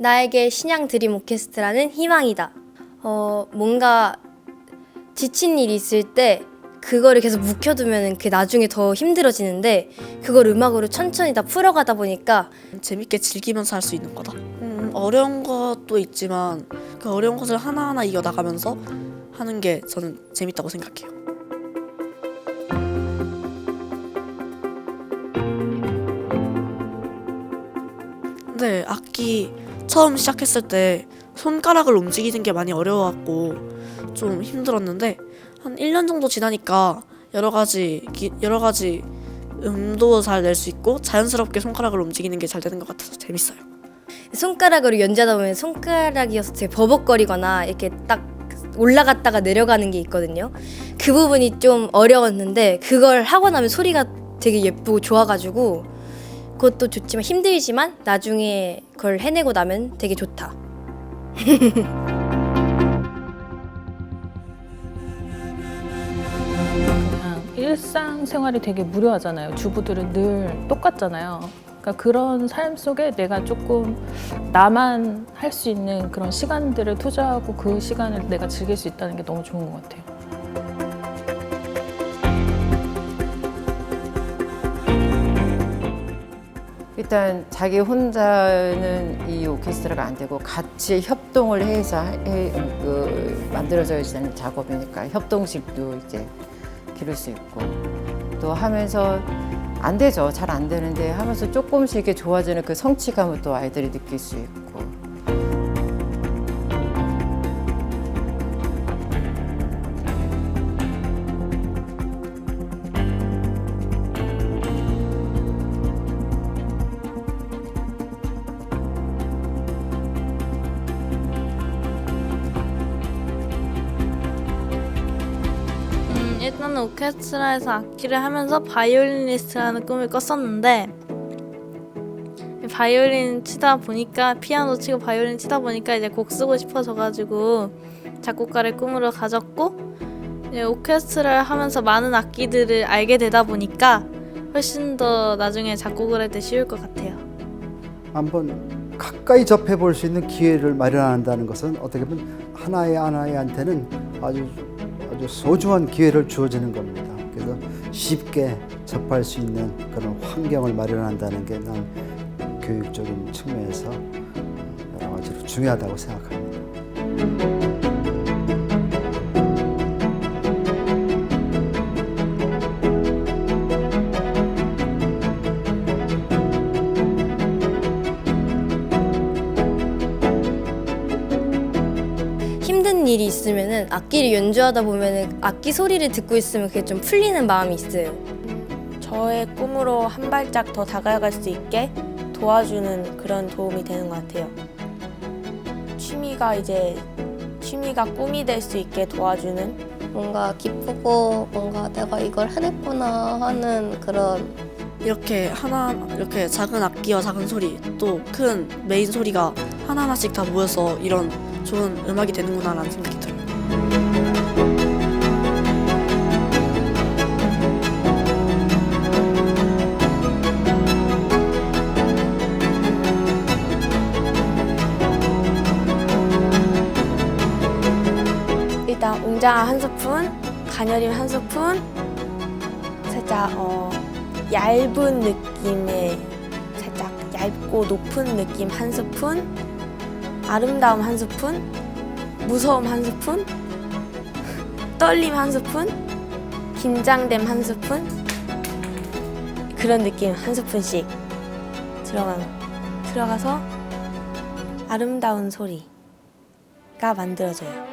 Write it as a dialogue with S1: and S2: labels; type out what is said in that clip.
S1: 나에게 신양 드림 오케스트라는 희망이다. 어, 뭔가 지친 일이 있을 때 그거를 계속 묵혀두면 그 나중에 더 힘들어지는데 그걸 음악으로 천천히 다 풀어가다 보니까
S2: 재밌게 즐기면서 할 수 있는 거다. 음, 어려운 것도 있지만 그 어려운 것을 하나하나 이겨 나가면서 하는 게 저는 재밌다고 생각해요. 근데 악기 처음 시작했을 때 손가락을 움직이는 게 많이 어려워갖고 좀 힘들었는데 한 1년 정도 지나니까 여러 가지 기- 여러 가지 음도 잘 낼 수 있고 자연스럽게 손가락을 움직이는 게 잘 되는 것 같아서 재밌어요.
S1: 손가락으로 연주하다 보면 손가락이어서 되게 버벅거리거나 이렇게 딱 올라갔다가 내려가는 게 있거든요. 그 부분이 좀 어려웠는데 그걸 하고 나면 소리가 되게 예쁘고 좋아가지고 그것도 좋지만 힘들지만 나중에 그걸 해내고 나면 되게 좋다.
S3: 그냥 일상생활이 되게 무료하잖아요. 주부들은 늘 똑같잖아요. 그러니까 그런 삶 속에 내가 조금 나만 할 수 있는 그런 시간들을 투자하고 그 시간을 내가 즐길 수 있다는 게 너무 좋은 것 같아요.
S4: 일단 자기 혼자는 이 오케스트라가 안 되고 같이 협동을 해서 해, 그, 만들어져야 되는 작업이니까 협동식도 이제 기를 수 있고 또 하면서 안 되죠. 잘 안 되는데 하면서 조금씩 이렇게 좋아지는 그 성취감을 또 아이들이 느낄 수 있고
S5: 음, 일단은 오케스트라에서 악기를 하면서 바이올리니스트라는 꿈을 꿨었는데 바이올린 치다 보니까 피아노 치고 바이올린 치다 보니까 이제 곡 쓰고 싶어져가지고 작곡가를 꿈으로 가졌고 오케스트라를 하면서 많은 악기들을 알게 되다 보니까 훨씬 더 나중에 작곡을 할 때 쉬울 것 같아요.
S6: 한번 가까이 접해 볼 수 있는 기회를 마련한다는 것은 어떻게 보면 하나의 하나의한테는 아주 아주 소중한 기회를 주어지는 겁니다. 그래서 쉽게 접할 수 있는 그런 환경을 마련한다는 게 난 교육적인 측면에서 여러 가지로 중요하다고 생각합니다.
S1: 일이 있으면은 악기를 연주하다 보면은 악기 소리를 듣고 있으면 그게 좀 풀리는 마음이 있어요.
S7: 저의 꿈으로 한 발짝 더 다가갈 수 있게 도와주는 그런 도움이 되는 것 같아요. 취미가 이제 취미가 꿈이 될 수 있게 도와주는
S8: 뭔가 기쁘고 뭔가 내가 이걸 해냈구나 하는 그런
S2: 이렇게 하나 이렇게 작은 악기와 작은 소리 또 큰 메인 소리가 하나하나씩 다 모여서 이런 좋은 음악이 되는구나라는 생각이 들어요.
S7: 일단 웅장한 한 스푼, 가녀림 한 스푼, 살짝 어, 얇은 느낌의 살짝 얇고 높은 느낌 한 스푼, 아름다움 한 스푼, 무서움 한 스푼, 떨림 한 스푼, 긴장됨 한 스푼, 그런 느낌 한 스푼씩 들어간 들어가서 아름다운 소리가 만들어져요.